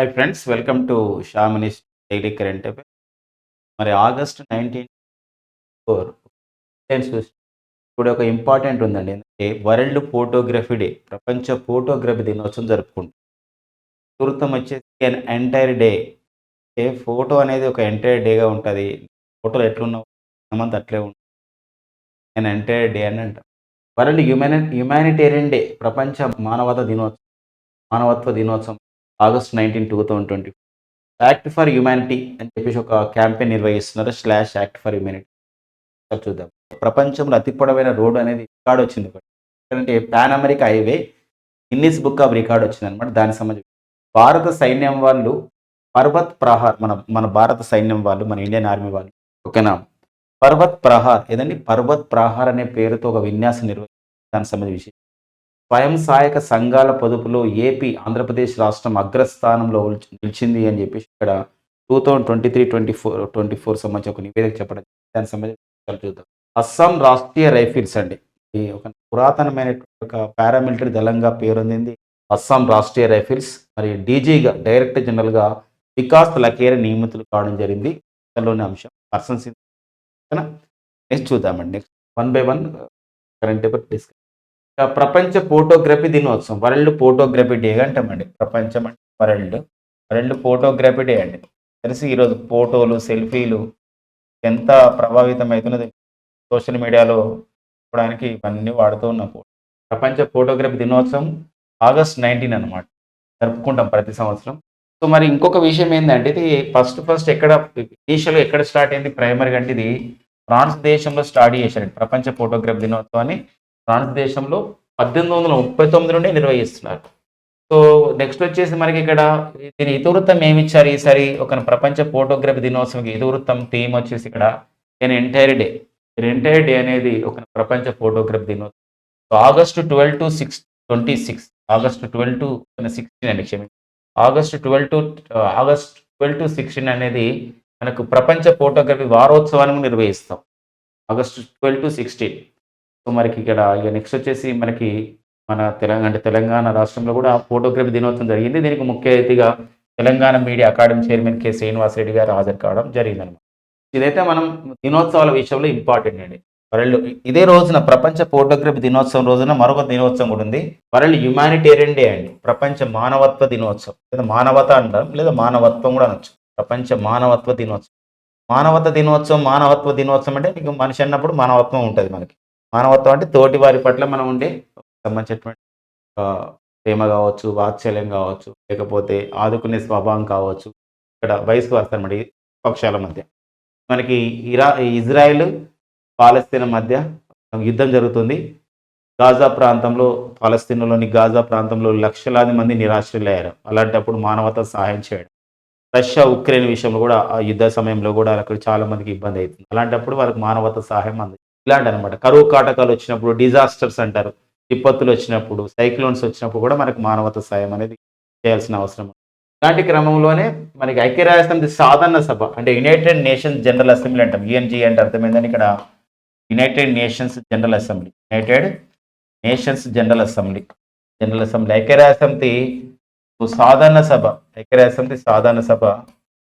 Hi friends welcome to Shamini's daily current affair మరి August nineteen four ఇప్పుడు ఒక important ఉందండి. ఎందుకంటే వరల్డ్ ఫోటోగ్రఫీ డే ప్రపంచ ఫోటోగ్రఫీ దినోత్సవం జరుపుకుంటాం. ముహూర్తం వచ్చేసి అన్ ఎంటైర్ డే ఏ ఫోటో అనేది ఒక ఎంటైర్ డేగా ఉంటుంది. ఫోటోలు ఎట్లున్నావు మంత్ అట్లే ఉంటుంది అండ్ ఎంటైర్ డే అని అంటాం. వరల్డ్ హ్యుమాని హ్యుమానిటేరియన్ డే ప్రపంచ మానవత దినోత్సవం. మానవత్వ దినోత్సవం. August nineteen two thousand twenty. Act for humanity అని చెప్పేసి ఒక క్యాంపెయిన్ నిర్వహిస్తున్నారు స్లాష్ యాక్ట్ ఫర్ హ్యుమానిటీ. చూద్దాం. ప్రపంచంలో అతి పొడవైన రోడ్ అనేది రికార్డ్ వచ్చింది అంటే Pan America highway Guinness book of record వచ్చింది అనమాట దానికి సంబంధించి. భారత సైన్యం వాళ్ళు పర్వత్ ప్రహార్ మన మన భారత సైన్యం వాళ్ళు మన ఇండియన్ ఆర్మీ వాళ్ళు ఓకేనా? పర్వత్ ప్రహార్ ఏదండి? పర్వత్ ప్రహార్ అనే పేరుతో ఒక విన్యాసం నిర్వహించి దానికి సంబంధించి. స్వయం సహాయక సంఘాల పొదుపులో ఏపీ ఆంధ్రప్రదేశ్ రాష్ట్రం అగ్రస్థానంలో నిలిచింది అని చెప్పేసి ఇక్కడ two thousand twenty three twenty four twenty four సంబంధించి ఒక నివేదిక చెప్పడం దానికి సంబంధించి చూద్దాం. అస్సాం రాష్ట్రీయ రైఫిల్స్ అండి. ఒక పురాతనమైన ఒక పారామిలిటరీ దళంగా పేరొందింది అస్సాం రాష్ట్రీయ రైఫిల్స్. మరియు డీజీగా డైరెక్టర్ జనరల్గా వికాస్ లకేర నియమితులు కావడం జరిగింది. అందులోని అంశం పర్సన్స్ నెక్స్ట్ చూద్దామండి. Next one by one current discuss ప్రపంచ ఫోటోగ్రఫీ దినోత్సవం వరల్డ్ ఫోటోగ్రఫీ డే అంటామండి ప్రపంచం అంటే వరల్డ్ వరల్డ్ ఫోటోగ్రఫీ డే అండి. తెలిసి ఈరోజు ఫోటోలు సెల్ఫీలు ఎంత ప్రభావితం అవుతున్నది సోషల్ మీడియాలో చూడడానికి ఇవన్నీ వాడుతూ ఉన్నాం ప్రపంచ ఫోటోగ్రఫీ దినోత్సవం ఆగస్ట్ నైన్టీన్ అనమాట జరుపుకుంటాం ప్రతి సంవత్సరం. సో మరి ఇంకొక విషయం ఏంటంటే ఇది ఫస్ట్ ఫస్ట్ ఎక్కడ ఇనీషియల్గా ఎక్కడ స్టార్ట్ అయింది? ప్రైమరీగా అంటే ఇది ఫ్రాన్స్ దేశంలో స్టార్ట్ చేశారండి ప్రపంచ ఫోటోగ్రఫీ దినోత్సవాన్ని. భారతదేశంలో పద్దెనిమిది వందల ముప్పై తొమ్మిది నుండి నిర్వహిస్తున్నారు. సో నెక్స్ట్ వచ్చేసి మనకి ఇక్కడ దీని ఇతివృత్తం ఏమిచ్చారు? ఈసారి ఒక ప్రపంచ ఫోటోగ్రఫీ దినోత్సవం ఇతివృత్తం థీమ్ వచ్చేసి ఇక్కడ నేను ఎంటైర్ డే ఎంటైర్ డే అనేది ఒక ప్రపంచ ఫోటోగ్రఫీ దినోత్సవం. So August twelve to six twenty six August twelve to sixteen అండి క్షమించి August twelve to August twelve to sixteen అనేది మనకు ప్రపంచ ఫోటోగ్రఫీ వారోత్సవాన్ని నిర్వహిస్తాం. August twelve to sixteen. So మనకి ఇక్కడ ఇక నెక్స్ట్ వచ్చేసి మనకి మన తెలంగాణ అంటే తెలంగాణ రాష్ట్రంలో కూడా ఫోటోగ్రఫీ దినోత్సవం జరిగింది. దీనికి ముఖ్య అతిథిగా Telangana media academy chairman K Srinivasa Reddy garu హాజరు కావడం జరిగిందనమాట ఇదైతే మనం దినోత్సవాల విషయంలో ఇంపార్టెంట్ అండి. వరల్డ్ ఇదే రోజున ప్రపంచ ఫోటోగ్రఫీ దినోత్సవం రోజున మరొక దినోత్సవం కూడా ఉంది. వరల్డ్ హ్యుమానిటేరియన్ డే అండి. ప్రపంచ మానవత్వ దినోత్సవం. లేదా మానవత అంటాం లేదా మానవత్వం కూడా అనొచ్చు. ప్రపంచ మానవత్వ దినోత్సవం. మానవత దినోత్సవం మానవత్వ దినోత్సవం అంటే మీకు మనిషి అన్నప్పుడు మానవత్వం ఉంటుంది మనకి. మానవత్వం అంటే తోటి వారి పట్ల మనం ఉండే సంబంధించినటువంటి ప్రేమ కావచ్చు వాత్సల్యం కావచ్చు లేకపోతే ఆదుకునే స్వభావం కావచ్చు ఇక్కడ వయసు వస్తారన్నమాట ఈ పక్షాల మధ్య. మనకి ఇరా ఇజ్రాయెల్ పాలస్తీన్ మధ్య యుద్ధం జరుగుతుంది. గాజా ప్రాంతంలో పాలస్తీన్లోని గాజా ప్రాంతంలో లక్షలాది మంది నిరాశ్రయులయ్యారు. అలాంటప్పుడు మానవత సహాయం చేయడం. రష్యా ఉక్రెయిన్ విషయంలో కూడా ఆ యుద్ధ సమయంలో కూడా అక్కడ చాలా మందికి ఇబ్బంది అవుతుంది. అలాంటప్పుడు వాళ్ళకి మానవత సహాయం అంది. ఇలాంటి అనమాట కరువు కాటకాలు వచ్చినప్పుడు డిజాస్టర్స్ అంటారు. విపత్తులు వచ్చినప్పుడు సైక్లోన్స్ వచ్చినప్పుడు కూడా మనకు మానవత సాయం అనేది చేయాల్సిన అవసరం. ఇలాంటి క్రమంలోనే మనకి ఐక్యరాజ్య సమితి సాధారణ సభ అంటే యునైటెడ్ నేషన్స్ జనరల్ అసెంబ్లీ అంటాం. యుఎన్జి అంటే అర్థమైందని ఇక్కడ United Nations General Assembly United Nations General Assembly General Assembly ఐక్యరాజ్య సమితి సాధారణ సభ. ఐక్యరాజ్య సమితి సాధారణ సభ.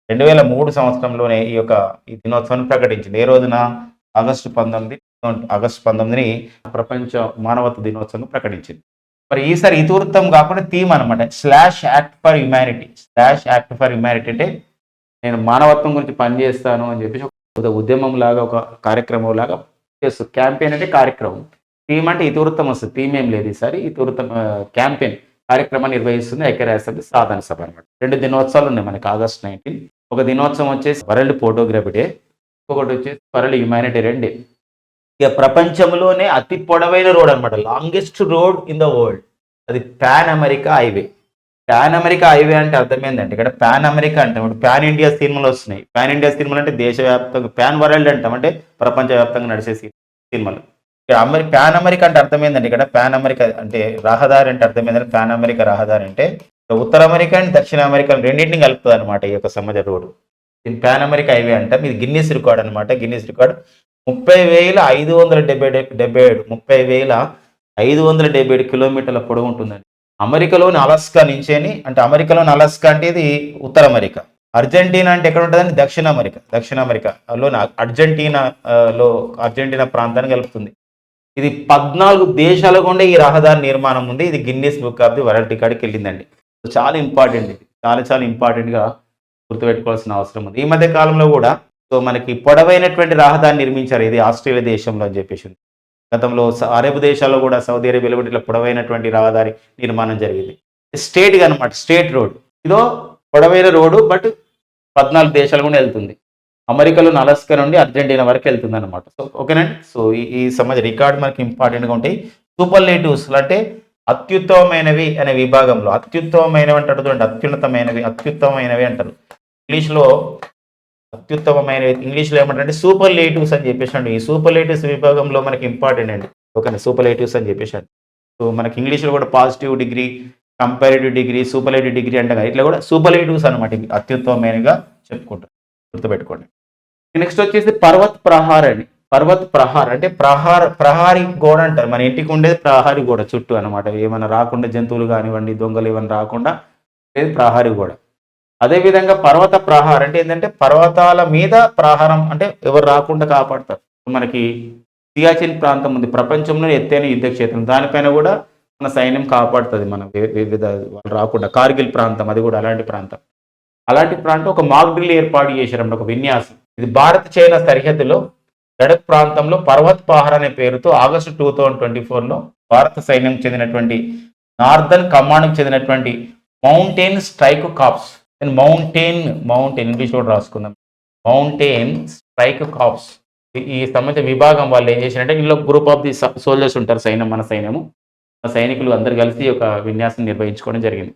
రెండు వేల మూడు సంవత్సరంలోనే ఈ యొక్క ఈ దినోత్సవాన్ని ప్రకటించింది. ఏ రోజున? ఆగస్టు పంతొమ్మిది ఆగస్టు పంతొమ్మిదిని ప్రపంచ మానవత్వ దినోత్సవం ప్రకటించింది. మరి ఈసారి ఇతివృత్తం కాకుండా థీమ్ అనమాట slash act for humanity. Slash act for humanity అంటే నేను మానవత్వం గురించి పనిచేస్తాను అని చెప్పేసి ఒక ఉద్యమం లాగా ఒక కార్యక్రమం లాగా చేస్తుంది క్యాంపెయిన్ అంటే కార్యక్రమం. థీమ్ అంటే ఇతివృత్తం వస్తుంది థీమ్ ఏం లేదు ఈసారి. ఇతివృత్తం క్యాంపెయిన్ కార్యక్రమాన్ని నిర్వహిస్తుంది ఐక్యరాజ్య సమితి సాధారణ సభ అనమాట రెండు దినోత్సవాలు ఉన్నాయి మనకి ఆగస్ట్ నైన్టీన్. ఒక దినోత్సవం వచ్చేసి వరల్డ్ ఫోటోగ్రఫీ డే. ఇంకొకటి వచ్చేసి వరల్డ్ హ్యుమానిటేరియన్ డే ఇక ప్రపంచంలోనే అతి పొడవైన రోడ్ అనమాట longest road in the world అది Pan America highway Pan America highway అంటే అర్థమైందండి ఇక్కడ పాన్ అమెరికా అంటే పాన్ ఇండియా సినిమాలు వస్తున్నాయి. పాన్ ఇండియా సినిమాలు అంటే దేశవ్యాప్తంగా పాన్ వరల్డ్ అంటాం అంటే ప్రపంచవ్యాప్తంగా నడిచే సినిమాలు. ఇక్కడ అమెరి పాన్ అమెరికా అంటే అర్థమైందండి ఇక్కడ పాన్ అమెరికా అంటే రహదారి అంటే అర్థమైందంటే పాన్ అమెరికా రహదారి అంటే ఉత్తర అమెరికా అండ్ దక్షిణ అమెరికా రెండింటిని కలుపుతుంది అనమాట ఈ యొక్క సమాజ రోడ్డు. దీని పాన్ అమెరికా హైవే అంటాం. ఇది గిన్నీస్ రికార్డ్ అనమాట గిన్నీస్ రికార్డ్ ముప్పై వేల ఐదు వందల డెబ్బై డెబ్బై ఏడు ముప్పై వేల ఐదు వందల డెబ్బై ఏడు కిలోమీటర్ల పొడవు ఉంటుందండి. అమెరికాలోని అలస్కా నుంచేని అంటే అమెరికాలోని అలస్కా అంటే ఇది ఉత్తర అమెరికా. అర్జెంటీనా అంటే ఎక్కడ ఉంటుందండి? దక్షిణ అమెరికా. దక్షిణ అమెరికాలోని అర్జెంటీనా లో అర్జెంటీనా ప్రాంతాన్ని కలుపుతుంది. ఇది పద్నాలుగు దేశాల గుండా ఈ రహదారి నిర్మాణం ఉంది. ఇది Guinness book of the world రికార్డ్కి వెళ్ళిందండి. చాలా ఇంపార్టెంట్ ఇది. చాలా చాలా ఇంపార్టెంట్గా గుర్తుపెట్టుకోవాల్సిన అవసరం ఉంది. ఈ మధ్య కాలంలో కూడా సో మనకి పొడవైనటువంటి రహదారి నిర్మించారు ఇది ఆస్ట్రేలియా దేశంలో అని చెప్పేసి ఉంది. గతంలో అరబ్ దేశాల్లో కూడా సౌదీ అరేబియాలో కూడా ఇట్లా పొడవైనటువంటి రహదారి నిర్మాణం జరిగింది. స్టేట్గా అనమాట స్టేట్ రోడ్. ఇదో పొడవైన రోడ్డు బట్ పద్నాలుగు దేశాలు కూడా వెళ్తుంది. అమెరికాలో అలస్కా నుండి అర్జెంటీనా వరకు వెళ్తుంది అనమాట సో ఓకేనండి సో ఈ ఈ సమాజ రికార్డ్ మనకి ఇంపార్టెంట్గా ఉంటాయి. సూపర్లేటివ్స్ అంటే అత్యుత్తమమైనవి అనే విభాగంలో అత్యుత్తమమైనవి అంటారు చూడండి అత్యున్నతమైనవి అత్యుత్తమమైనవి అంటారు. ఇంగ్లీష్లో అత్యుత్తమమైన ఇంగ్లీష్లో ఏమంటారంటే సూపర్ లేటివ్స్ అని చెప్పేసి ఈ సూపర్లేటివ్స్ విభాగంలో మనకి ఇంపార్టెంట్ అండి. ఓకేనా? సూపర్లేటివ్స్ అని చెప్పేసి సో మనకి ఇంగ్లీష్లో కూడా positive degree comparative degree superlative degree అంటారు ఇట్లా కూడా సూపర్ లేటివ్స్ అనమాట ఇవి అత్యుత్తమమైనగా చెప్పుకుంటారు. గుర్తుపెట్టుకోండి. నెక్స్ట్ వచ్చేసి పర్వత్ ప్రహార్ అండి. పర్వత్ ప్రహార్ అంటే ప్రహార ప్రహారి గోడ అంటారు. మన ఇంటికి ఉండేది ప్రహారి గోడ చుట్టూ అనమాట ఏమైనా రాకుండా జంతువులు కానివ్వండి దొంగలు ఏమైనా రాకుండా ప్రహారి గోడ. అదేవిధంగా పర్వత ప్రహారం అంటే ఏంటంటే పర్వతాల మీద ప్రహారం అంటే ఎవరు రాకుండా కాపాడతారు. మనకి సియాచిన్ ప్రాంతం ఉంది. ప్రపంచంలో ఎత్తైన యుద్ధ క్షేత్రం దానిపైన కూడా మన సైన్యం కాపాడుతుంది మన వివిధ వాళ్ళు రాకుండా. కార్గిల్ ప్రాంతం అది కూడా అలాంటి ప్రాంతం. అలాంటి ప్రాంతం ఒక మాగ్డిల్ ఏర్పాటు చేశారు ఒక విన్యాసం. ఇది భారత్ చైనా సరిహద్దులో లడక్ ప్రాంతంలో పర్వత్ పహార్ అనే పేరుతో ఆగస్టు టూ థౌజండ్ ట్వంటీ ఫోర్లో భారత సైన్యం చెందినటువంటి నార్దర్న్ కమాండ్కి చెందినటువంటి mountain strike corps. Mountain mountain English కూడా రాసుకుందాం. మౌంటైన్ స్ట్రైక్ కాప్స్ ఈ- సంబంధించిన విభాగం వాళ్ళు ఏం చేశారంటే ఇందులో గ్రూప్ ఆఫ్ ది సోల్జర్స్ ఉంటారు సైన్యం మన సైన్యము. సైనికులు అందరు కలిసి ఒక విన్యాసం నిర్వహించుకోవడం జరిగింది.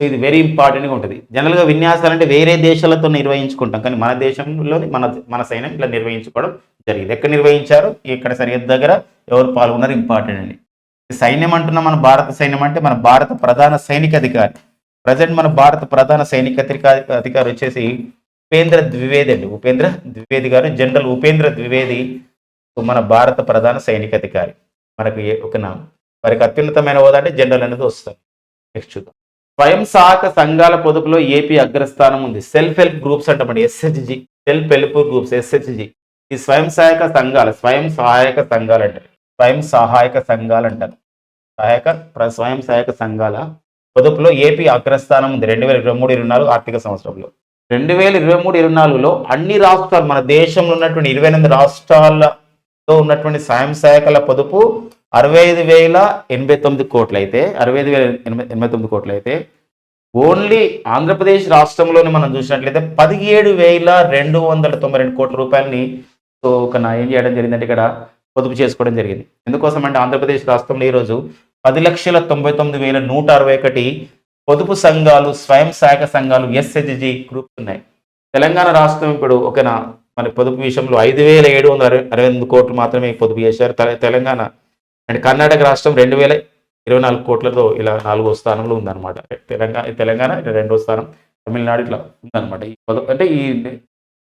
ఇది వెరీ ఇంపార్టెంట్గా ఉంటుంది. జనరల్గా విన్యాసాలు అంటే వేరే దేశాలతో నిర్వహించుకుంటాం కానీ మన దేశంలో మన మన సైన్యం ఇలా నిర్వహించుకోవడం జరిగింది. ఎక్కడ నిర్వహించారు? ఇక్కడ సరిహద్దు దగ్గర ఎవరు పాల్గొన్నారు? ఇంపార్టెంట్ అండి. సైన్యం అంటున్న మన భారత సైన్యం అంటే మన భారత ప్రధాన సైనిక అధికారి. ప్రజెంట్ మన భారత ప్రధాన సైనిక అధికారి అధికారి వచ్చేసి ఉపేంద్ర ద్వివేది అండి. ఉపేంద్ర ద్వివేది గారు జనరల్ ఉపేంద్ర ద్వివేది మన భారత ప్రధాన సైనిక అధికారి. మనకు ఏ- ఒక నా వారికి అత్యున్నతమైన హోదా అంటే జనరల్ అనేది వస్తుంది. నెక్స్ట్ చూద్దాం. స్వయం సహాయక సంఘాల పొదుపులో ఏపీ అగ్రస్థానం ఉంది. సెల్ఫ్ హెల్ప్ గ్రూప్స్ అంటామండి. SHG self help groups SHG. ఈ స్వయం సహాయక సంఘాలు స్వయం సహాయక సంఘాలు అంటారు. స్వయం సహాయక సంఘాలు అంటారు. సహాయక ప్ర- స్వయం సహాయక సంఘాల పొదుపులో ఏపీ అగ్రస్థానం ఉంది. రెండు వేల ఇరవై మూడు ఇరవై నాలుగు ఆర్థిక సంవత్సరంలో. రెండు వేల ఇరవై మూడు ఇరవై నాలుగులో అన్ని రాష్ట్రాలు మన దేశంలో ఉన్నటువంటి ఇరవై ఎనిమిది రాష్ట్రాలలో ఉన్నటువంటి స్వయం సహాయకల పొదుపు అరవై ఐదు వేల ఎనభై తొమ్మిది కోట్లు అయితే అరవై ఐదు వేల ఎనభై ఎనభై తొమ్మిది కోట్లు అయితే ఓన్లీ ఆంధ్రప్రదేశ్ రాష్ట్రంలోని మనం చూసినట్లయితే పదిహేడు వేల రెండు వందల తొంభై రెండు కోట్ల రూపాయలని ఒక నా ఏం చేయడం జరిగిందంటే ఇక్కడ పొదుపు చేసుకోవడం జరిగింది. ఎందుకోసం అంటే ఆంధ్రప్రదేశ్ రాష్ట్రంలో ఈరోజు పది లక్షల తొంభై తొమ్మిది వేల నూట అరవై ఒకటి పొదుపు సంఘాలు స్వయం సహాయక సంఘాలు ఎస్హెచ్జి గ్రూప్ ఉన్నాయి. తెలంగాణ రాష్ట్రం ఇప్పుడు ఒక మన పొదుపు విషయంలో ఐదు వేల ఏడు వందల అరవై అరవై ఎనిమిది కోట్లు మాత్రమే పొదుపు చేశారు. తెలంగాణ అండ్ కర్ణాటక రాష్ట్రం రెండు వేల ఇరవై నాలుగు కోట్లతో ఇలా నాలుగో స్థానంలో ఉందన్నమాట. తెలంగాణ తెలంగాణ ఇలా రెండో స్థానం. తమిళనాడు ఇట్లా ఉందన్నమాట. ఈ పొదుపు అంటే ఈ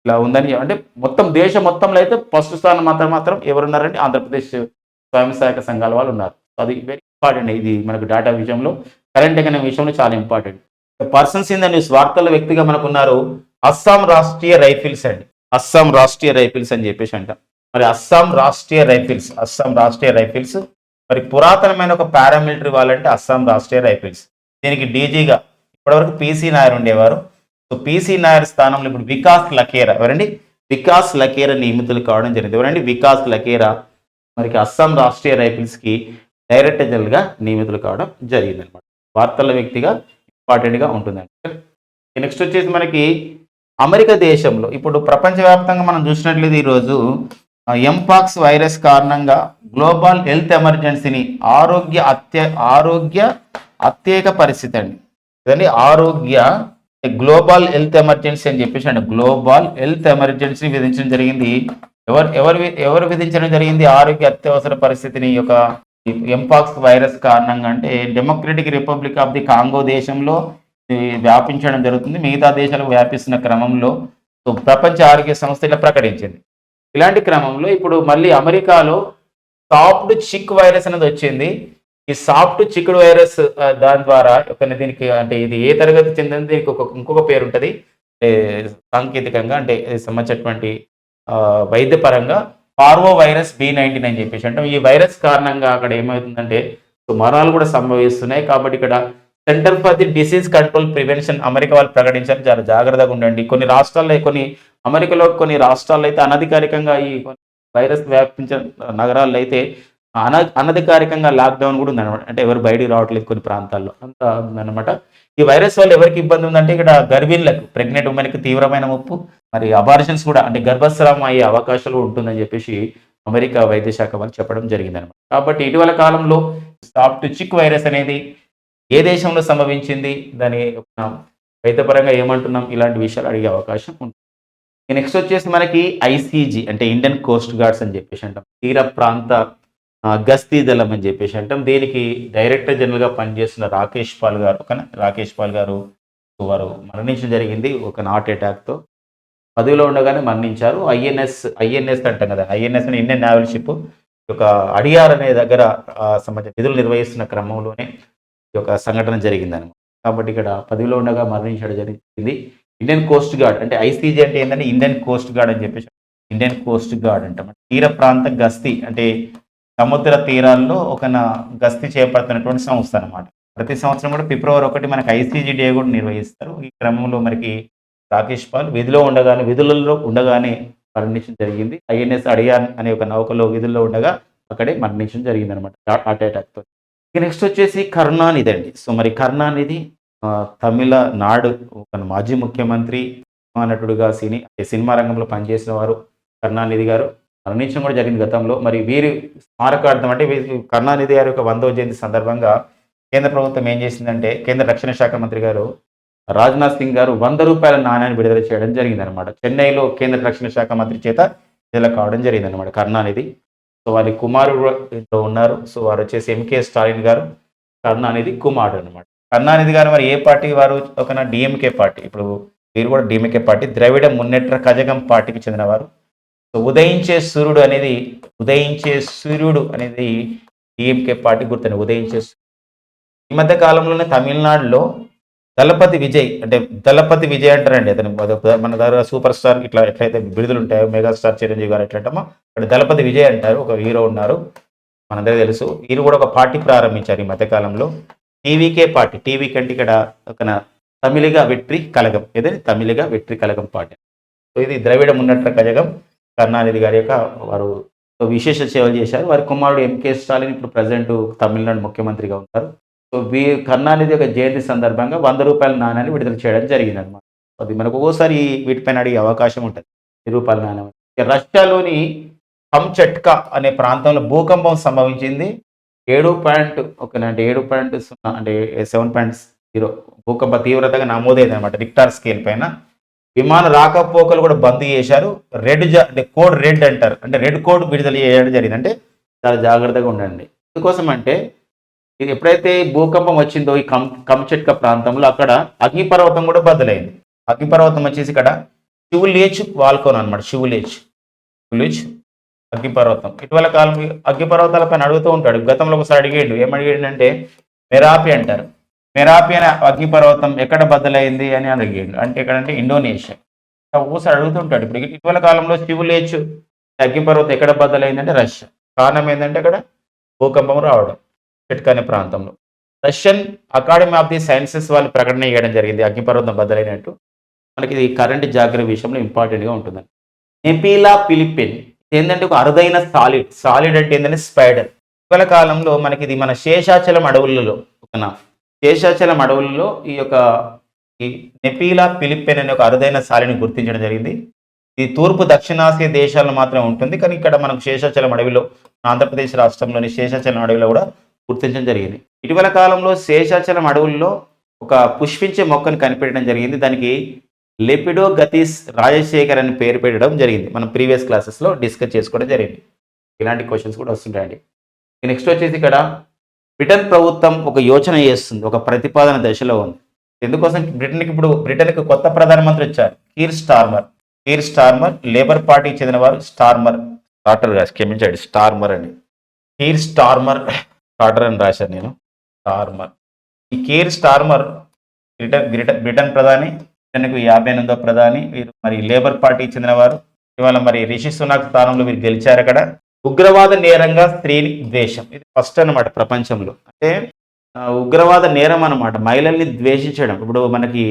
ఇలా ఉందని అంటే మొత్తం దేశం మొత్తంలో అయితే ఫస్ట్ స్థానం మాత్రం మాత్రం ఎవరున్నారంటే ఆంధ్రప్రదేశ్ స్వయం సహాయక సంఘాల వాళ్ళు ఉన్నారు. అది వెరీ ఇంపార్టెంట్ ఇది మనకు డేటా విషయంలో కరెంట్ ఎకనామీ విషయంలో చాలా important. Persons in the news వార్తల వ్యక్తిగా మనకు ఉన్నారు అస్సాం రాష్ట్రీయ రైఫిల్స్ అండి. అస్సాం రాష్ట్రీయ రైఫిల్స్ అని చెప్పేసి అంట మరి అస్సాం రాష్ట్రీయ రైఫిల్స్ అస్సాం రాష్ట్రీయ రైఫిల్స్ మరి పురాతనమైన ఒక పారామిలిటరీ వాళ్ళంటే అస్సాం రాష్ట్రీయ రైఫిల్స్. దీనికి డీజీగా ఇప్పటివరకు పీసీ నాయర్ ఉండేవారు. సో పీసీ నాయర్ స్థానంలో ఇప్పుడు వికాస్ లకేరా ఎవరండి? వికాస్ లకేరా నియమితులు కావడం జరిగింది. ఎవరండి? వికాస్ లకేరా. మరి అస్సాం రాష్ట్రీయ రైఫిల్స్కి డైరెక్టర్ జనరల్గా నియమితులు కావడం జరిగింది అనమాట వార్తల వ్యక్తిగా ఇంపార్టెంట్గా ఉంటుందండి. నెక్స్ట్ వచ్చేసి మనకి అమెరికా దేశంలో ఇప్పుడు ప్రపంచవ్యాప్తంగా మనం చూసినట్లయితే ఈరోజు ఎంపాక్స్ వైరస్ కారణంగా గ్లోబల్ హెల్త్ ఎమర్జెన్సీని ఆరోగ్య అత్య ఆరోగ్య అత్యేక పరిస్థితి అండి. ఇదండి ఆరోగ్య గ్లోబల్ హెల్త్ ఎమర్జెన్సీ అని చెప్పేసి అండి. గ్లోబల్ హెల్త్ ఎమర్జెన్సీ విధించడం జరిగింది. ఎవరు ఎవరు ఎవరు విధించడం జరిగింది? ఆరోగ్య అత్యవసర పరిస్థితిని యొక్క ఎంపాక్స్ వైరస్ కారణంగా అంటే Democratic Republic of the Congo దేశంలో ఇది వ్యాపించడం జరుగుతుంది. మిగతా దేశాలకు వ్యాపిస్తున్న క్రమంలో ప్రపంచ ఆరోగ్య సంస్థ ఇలా ప్రకటించింది. ఇలాంటి క్రమంలో ఇప్పుడు మళ్ళీ అమెరికాలో సాఫ్ట్ చిక్ వైరస్ అనేది వచ్చింది. ఈ సాఫ్ట్ చిక్కుడు వైరస్ దాని ద్వారా ఒక దీనికి అంటే ఇది ఏ తరగతి చెందినది దీనికి ఒక ఇంకొక పేరు ఉంటుంది. సాంకేతికంగా అంటే సంబంధించినటువంటి వైద్యపరంగా పార్వో వైరస్ బి నైన్టీన్ అని చెప్పేసి. అంటే ఈ వైరస్ కారణంగా అక్కడ ఏమవుతుందంటే మరణాలు కూడా సంభవిస్తున్నాయి. కాబట్టి ఇక్కడ Centre for the disease control prevention America వాళ్ళు ప్రకటించారు. చాలా జాగ్రత్తగా ఉండండి. కొన్ని రాష్ట్రాల్లో కొన్ని అమెరికాలో కొన్ని రాష్ట్రాల్లో అయితే అనధికారికంగా ఈ వైరస్ వ్యాపించిన నగరాల్లో అయితే అన అనధికారికంగా లాక్డౌన్ కూడా ఉందన్నమాట. అంటే ఎవరు బయటికి రావట్లేదు కొన్ని ప్రాంతాల్లో. అంత ఉందన్నమాట. ఈ వైరస్ వల్ల ఎవరికి ఇబ్బంది ఉందంటే ఇక్కడ గర్భిణులకు ప్రెగ్నెంట్ ఉమెన్కి తీవ్రమైన ముప్పు మరి అబార్షన్స్ కూడా అంటే గర్భస్రావం అయ్యే అవకాశాలు ఉంటుందని చెప్పేసి అమెరికా వైద్య శాఖ వాళ్ళు చెప్పడం జరిగిందనమాట కాబట్టి ఇటీవల కాలంలో సాఫ్ట్ చిక్ వైరస్ అనేది ఏ దేశంలో సంభవించింది దాని వైద్యపరంగా ఏమంటున్నాం ఇలాంటి విషయాలు అడిగే అవకాశం ఉంటుంది. నెక్స్ట్ వచ్చేసి మనకి ఐసీజీ అంటే ఇండియన్ కోస్ట్ గార్డ్స్ అని చెప్పేసి అంటాం. తీర ప్రాంత గస్తీ దళం అని చెప్పేసి అంటాం. దీనికి డైరెక్టర్ జనరల్గా పనిచేస్తున్న రాకేష్ పాల్ గారు ఒక రాకేష్ పాల్ గారు వారు మరణించడం జరిగింది ఒక నాట్ అటాక్తో పదవిలో ఉండగానే మరణించారు. ఐఎన్ఎస్ ఐఎన్ఎస్ అంటాం కదా ఐఎన్ఎస్ అని ఇండియన్ నావల్ షిప్ ఒక అడియార్ అనే దగ్గర సంబంధించిన విధులు నిర్వహిస్తున్న క్రమంలోనే ఈ యొక్క సంఘటన జరిగిందనమాట. కాబట్టి ఇక్కడ పదవిలో ఉండగా మరణించడం జరిగింది. ఇండియన్ కోస్ట్ గార్డ్ అంటే ఐసీజీ అంటే ఏంటంటే ఇండియన్ కోస్ట్ గార్డ్ అని చెప్పేసి ఇండియన్ కోస్ట్ గార్డ్ అంటాం తీర ప్రాంత గస్తీ అంటే సముద్ర తీరాల్లో ఒక గస్తీ చేపడుతున్నటువంటి సంస్థ అనమాట ప్రతి సంవత్సరం కూడా ఫిబ్రవరి ఒకటి మనకి ఐసీజీ డే కూడా నిర్వహిస్తారు. ఈ క్రమంలో మనకి రాకేష్ పాల్ విధిలో ఉండగానే విధులలో ఉండగానే మరణించడం జరిగింది. ఐఎన్ఎస్ అడియాన్ అనే ఒక నౌకలో విధుల్లో ఉండగా అక్కడే మరణించడం జరిగింది అనమాట హార్ట్ అటాక్తో ఇక నెక్స్ట్ వచ్చేసి కరుణానిధి అండి. సో మరి కరుణానిధి తమిళ తమిళనాడు ఒక మాజీ ముఖ్యమంత్రి నటుడుగా సినీ సినిమా రంగంలో పనిచేసిన వారు కరుణానిధి గారు. మరణించడం కూడా జరిగింది గతంలో. మరి వీరి స్మారకార్థం అంటే వీరి కరుణానిధి గారి యొక్క వందవ జయంతి సందర్భంగా కేంద్ర ప్రభుత్వం ఏం చేసిందంటే కేంద్ర రక్షణ శాఖ మంత్రి గారు రాజ్నాథ్ సింగ్ గారు వంద రూపాయల నాణ్యాన్ని విడుదల చేయడం జరిగిందనమాట చెన్నైలో కేంద్ర రక్షణ శాఖ మంత్రి చేత విడుదల కావడం జరిగిందనమాట కరుణానిధి. సో వారి కుమారుడు ఇంట్లో ఉన్నారు. సో వారు వచ్చేసి ఎంకే స్టాలిన్ గారు కరుణానిధి కుమారుడు అనమాట కరుణానిధి గారు మరి ఏ పార్టీ వారు? ఒక డిఎంకే పార్టీ. ఇప్పుడు వీరు కూడా డిఎంకే పార్టీ. ద్రవిడ మున్నేట్ర కజగం పార్టీకి చెందినవారు సో ఉదయించే సూర్యుడు అనేది ఉదయించే సూర్యుడు అనేది డిఎంకే పార్టీ గుర్తు ఉదయించే సూర్యుడు. ఈ మధ్య కాలంలోనే తమిళనాడులో దళపతి విజయ్ అంటే దళపతి విజయ్ అంటారండి అతను. మన దగ్గర సూపర్ స్టార్ ఇట్లా ఎట్లయితే బిరుదులు ఉంటాయో మెగాస్టార్ చిరంజీవి గారు ఎట్లా అంటామో ఇక్కడ దళపతి విజయ్ అంటారు. ఒక హీరో ఉన్నారు. మనందరికీ తెలుసు. వీరు కూడా ఒక పార్టీ ప్రారంభించారు ఈ మధ్యకాలంలో టీవీకే పార్టీ టీవీ కంటే ఇక్కడ ఒక తమిళిగా వెట్రి కలగం. ఏదైతే తమిళిగా వెట్రి కలగం పార్టీ. సో ఇది ద్రవిడ మున్నట్ల కలగం. కరుణానిధి గారి యొక్క వారు విశేష సేవలు చేశారు. వారి కుమారుడు ఎంకే స్టాలిన్ ఇప్పుడు ప్రజెంట్ తమిళనాడు ముఖ్యమంత్రిగా ఉన్నారు సో వీ కరుణానిధి యొక్క జయంతి సందర్భంగా వంద రూపాయల నాణ్యాన్ని విడుదల చేయడం జరిగింది అనమాట అది మనకు ఒక్కోసారి వీటిపైన అడిగే అవకాశం ఉంటుంది. ఈ రూపాయల నాణ్యం రష్యాలోని హంచట్కా అనే ప్రాంతంలో భూకంపం సంభవించింది. ఏడు పాయింట్ ఒక అంటే ఏడు పాయింట్ సున్నా అంటే సెవెన్ పాయింట్ జీరో భూకంప తీవ్రతగా నమోదైంది అనమాట రిక్టార్ స్కేల్ పైన. విమాన రాకపోకలు కూడా బంద్ చేశారు. రెడ్ జా అంటే కోడ్ రెడ్ అంటారు. అంటే రెడ్ కోడ్ విడుదల చేయడం జరిగింది అంటే చాలా జాగ్రత్తగా ఉండండి. ఎందుకోసం అంటే ఇది ఎప్పుడైతే భూకంపం వచ్చిందో ఈ కం కంచెట్క ప్రాంతంలో అక్కడ అగ్నిపర్వతం కూడా బద్దలైంది. అగ్నిపర్వతం వచ్చేసి ఇక్కడ శివులేచ్ వాల్కోన్ అనమాట శివులేచ్. శివులేచ్ అగ్నిపర్వతం. ఇటీవల కాలం అగ్నిపర్వతాల పైన అడుగుతూ ఉంటాడు. గతంలో ఒకసారి అడిగాడు ఏమడిగాడు అంటే మెరాపి అంటారు. మెరాపి అగ్నిపర్వతం ఎక్కడ బద్దలైంది అని అడిగాడు. అంటే ఎక్కడంటే ఇండోనేషియా. ఒకసారి అడుగుతుంటాడు. ఇప్పుడు ఇటీవల కాలంలో శివులేచు అగ్నిపర్వతం ఎక్కడ బద్దలైంది అంటే రష్యా. కారణం ఏంటంటే అక్కడ భూకంపం రావడం చిట్కాని ప్రాంతంలో. Russian Academy of the Sciences వాళ్ళు ప్రకటన చేయడం జరిగింది. అగ్నిపర్వతం బద్దలైనట్టు. మనకి ఇది కరెంట్ జాగ్రత్త విషయంలో ఇంపార్టెంట్గా ఉంటుందండి నెపీలా పిలిపిన్ ఏంటంటే ఒక అరుదైన సాలిడ్. సాలిడ్ అంటే ఏంటంటే స్పైడర్. ఇటీవల కాలంలో మనకి ఇది మన శేషాచలం అడవులలో ఒక శేషాచలం అడవులలో ఈ యొక్క ఈ నెపీలా పిలిప్పెన్ అనే ఒక అరుదైన సాలిని గుర్తించడం జరిగింది. ఇది తూర్పు దక్షిణాసియా దేశాల్లో మాత్రమే ఉంటుంది. కానీ ఇక్కడ మనకు శేషాచలం అడవిలో ఆంధ్రప్రదేశ్ రాష్ట్రంలోని శేషాచలం అడవిలో కూడా గుర్తించడం జరిగింది. ఇటీవల కాలంలో శేషాచలం అడవుల్లో ఒక పుష్పించే మొక్కను కనిపెట్టడం జరిగింది. దానికి లెపిడో గతిస్ రాజశేఖర్ అని పేరు పెట్టడం జరిగింది. మనం ప్రీవియస్ క్లాసెస్లో డిస్కస్ చేసుకోవడం జరిగింది. ఇలాంటి క్వశ్చన్స్ కూడా వస్తుంటాయండి. నెక్స్ట్ వచ్చేసి ఇక్కడ బ్రిటన్ ప్రభుత్వం ఒక యోచన చేస్తుంది ఒక ప్రతిపాదన దశలో ఉంది. ఎందుకోసం బ్రిటన్కి ఇప్పుడు బ్రిటన్కి కొత్త ప్రధానమంత్రి వచ్చారు Keir Starmer. Keir Starmer Labour party చెందిన వారు స్టార్మర్. స్టార్టర్ రాసి క్షమించండి స్టార్మర్ అని. కీర్ స్టార్మర్ స్టార్టర్ అని రాశాను నేను. స్టార్మర్. ఈ Keir Starmer Britain Britain Britain ప్రధాని బ్రిటన్కు యాభై ఎనిమిదో ప్రధాని వీరు మరి లేబర్ పార్టీకి చెందిన వారు. ఇవాళ మరి రిషి సునాక్ స్థానంలో వీరు గెలిచారు అక్కడ. ఉగ్రవాద నేరంగా స్త్రీని ద్వేషం. ఇది ఫస్ట్ అన్నమాట ప్రపంచంలో. అంటే ఉగ్రవాద నేరం అనమాట మహిళల్ని ద్వేషించడం. ఇప్పుడు మనకి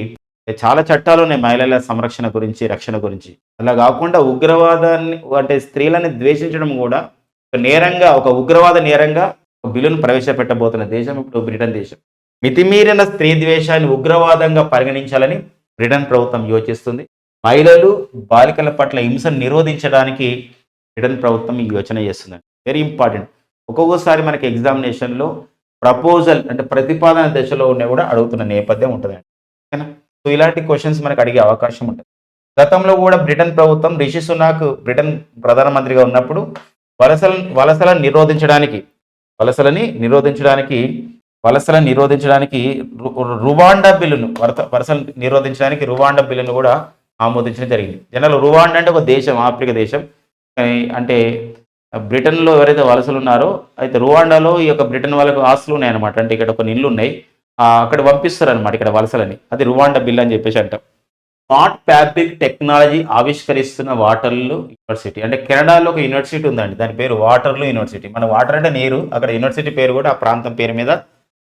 చాలా చట్టాలు ఉన్నాయి మహిళల సంరక్షణ గురించి రక్షణ గురించి. అలా కాకుండా ఉగ్రవాదాన్ని అంటే స్త్రీలని ద్వేషించడం కూడా ఒక నేరంగా ఒక ఉగ్రవాద నేరంగా ఒక బిల్లును ప్రవేశపెట్టబోతున్న దేశం ఇప్పుడు బ్రిటన్ దేశం. మితిమీరిన స్త్రీ ద్వేషాన్ని ఉగ్రవాదంగా పరిగణించాలని బ్రిటన్ ప్రభుత్వం యోచిస్తుంది. మహిళలు బాలికల పట్ల హింసను నిరోధించడానికి బ్రిటన్ ప్రభుత్వం ఈ యోచన చేస్తుందండి. వెరీ ఇంపార్టెంట్ ఒక్కొక్కసారి మనకి ఎగ్జామినేషన్లో ప్రపోజల్ అంటే ప్రతిపాదన దశలో ఉన్న కూడా అడుగుతున్న నేపథ్యం ఉంటుందండి. ఓకేనా? సో ఇలాంటి క్వశ్చన్స్ మనకు అడిగే అవకాశం ఉంటుంది. గతంలో కూడా బ్రిటన్ ప్రభుత్వం రిషి సునాక్ బ్రిటన్ ప్రధానమంత్రిగా ఉన్నప్పుడు వలసల వలసలను నిరోధించడానికి వలసలని నిరోధించడానికి వలసలను నిరోధించడానికి రువాండా బిల్లును వరస వలసలు నిరోధించడానికి రువాండా బిల్లును కూడా ఆమోదించడం జరిగింది. జనరల్ రువాండా అంటే ఒక దేశం ఆఫ్రికా దేశం. అంటే బ్రిటన్లో ఎవరైతే వలసలు ఉన్నారో అయితే రువాండాలో ఈ యొక్క బ్రిటన్ వాళ్ళకు ఆస్తులు ఉన్నాయన్నమాట. అంటే ఇక్కడ కొన్ని ఇల్లు ఉన్నాయి. అక్కడ పంపిస్తారు అనమాట ఇక్కడ వలసలని అది రువాండా బిల్ అని చెప్పేసి అంటాం. స్మార్ట్ ఫ్యాబ్రిక్ టెక్నాలజీ ఆవిష్కరిస్తున్న వాటర్లు యూనివర్సిటీ. అంటే కెనడాలో ఒక యూనివర్సిటీ ఉందండి. దాని పేరు వాటర్లు యూనివర్సిటీ. మన వాటర్ అంటే నీరు. అక్కడ యూనివర్సిటీ పేరు కూడా ఆ ప్రాంతం పేరు మీద